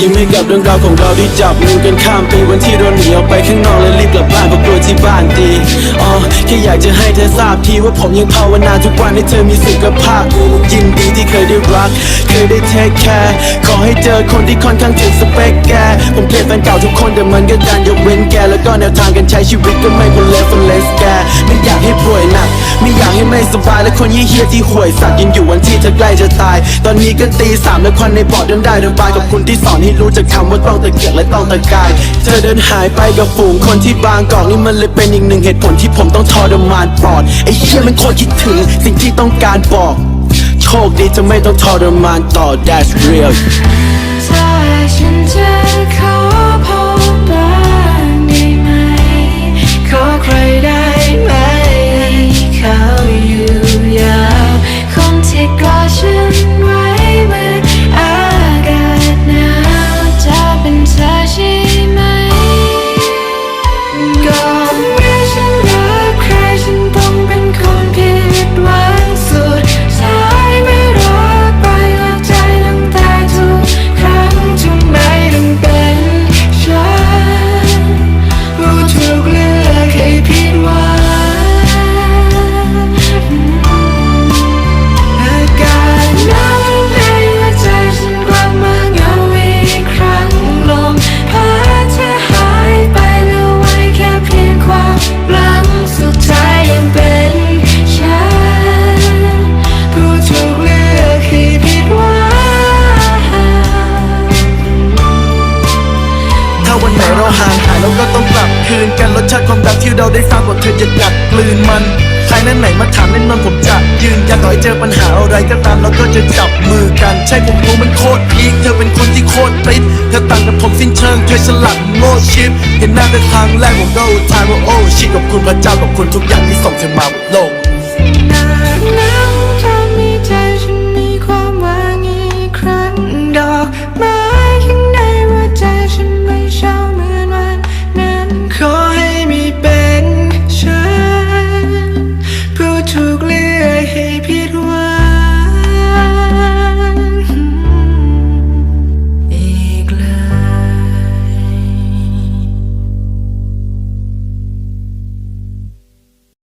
ยิ้มให้กับเรื่องราวของเราที่จับมือกันข้ามปีวันที่เราหนีออกไปข้างนอกและรีบกลับบ้านเพราะกลัวที่บ้านดีอ๋อแค่อยากจะให้เธอทราบทีว่าผมยังภาวนาทุกวันให้เธอมีสุขภาพยินดีที่เคยได้รัก เคยได้เทคแคร์ขอให้เจอคนที่ค่อนข้างถึงสเปคแกผมเกลียดแฟนเก่าทุกคนแต่มันก็ดันยกเว้นแกแล้วก็แนวทางการใช้ชีวิตก็ไม่พ้นเลฟเลสแกไม่อยากให้ป่วยหนักไม่อยากให้ไม่สบายและคนเยี่ยที่ห่วยสัตว์ยังอยู่วันที่เธอใกล้จะตาย ตอนนี้ก็ตีสามแล้วควันในปอดเดินได้ระบายกับคุณที่สอนให้รู้จักคำว่าต้องตะเกียกและต้องตะกาย เธอเดินหายไปกับฝูงคนที่บางกอกนี่มันเลยเป็นอีกหนึ่งเหตุผลที่ผมต้องทรมานปลอดไอ้เหี้ยมันโคตรคิดถึงสิ่งที่ต้องการบอกโชคดีจะไม่ต้องทรมานต่อ that's real ถ้าฉันจะขา หาห่างหายเราก็ต้องกลับคืนกันรสชาติความรักที่เราได้ฟังกว่าเธอจะกัดกลืนมันใครนั้นไหนมาถามแน่นอนผมจะยืนยันต่อให้เจอปัญหาอะไรก็ตามเราก็จะจับมือกัน ใช่ผมรู้มันโคตรพีคเธอเป็นคนที่โคตรติดเธอต่างกับผมสิ้นเชิงเธอฉลาดโง่ชิปเห็นหน้าเป็นครั้งแรกผมก็อุทานว่าโอ้ชิขอบคุณพระเจ้าขอบคุณทุกอย่างที่ส่งเธอมาบนโลก